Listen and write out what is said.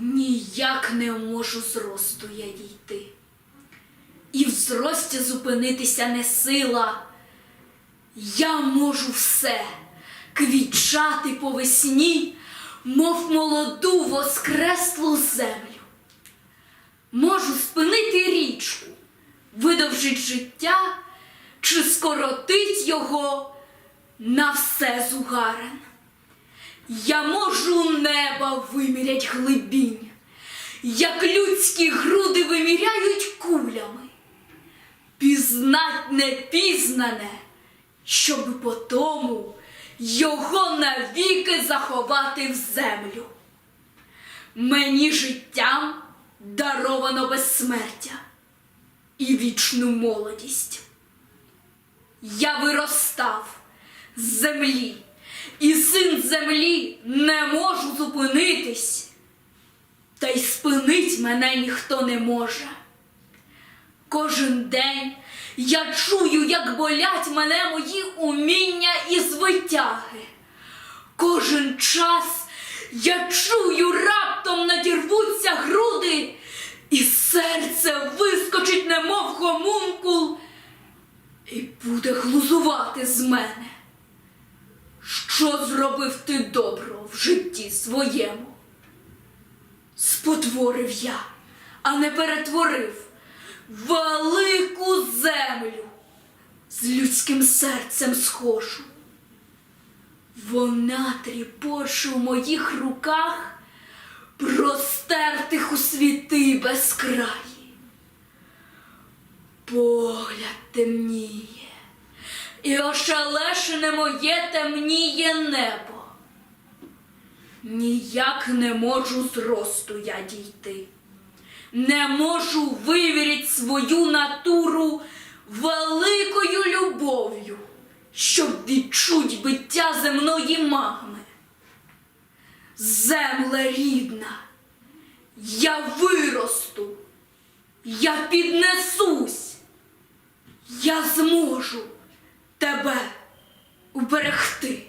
Ніяк не можу зросту я дійти. І в зрості зупинитися не сила. Я можу все квітчати по весні, мов молоду воскреслу землю. Можу спинити річку, видовжить життя, чи скоротить його на все зугарен. Я можу неба вимірять глибінь, як людські груди виміряють кулями, пізнать непізнане, щоб потому його навіки заховати в землю. Мені життям даровано безсмертя і вічну молодість. Я виростав з землі, і син землі не можу зупинитись, та й спинить мене ніхто не може. Кожен день я чую, як болять мене мої уміння і звитяги. Кожен час я чую, раптом надірвуться груди, і серце вискочить, немов гомункул, і буде глузувати з мене. Що зробив ти доброго в житті своєму? Спотворив я, а не перетворив велику землю з людським серцем схожу. Вона тріпоче в моїх руках, простертих у світи безкраї. Погляд темніє, і ошелешене моє темніє небо. Ніяк не можу зросту я дійти, не можу вивірити свою натуру великою любов'ю, щоб відчуть биття земної магми. Земле рідна, я виросту, я піднесусь, я зможу тебе уберегти.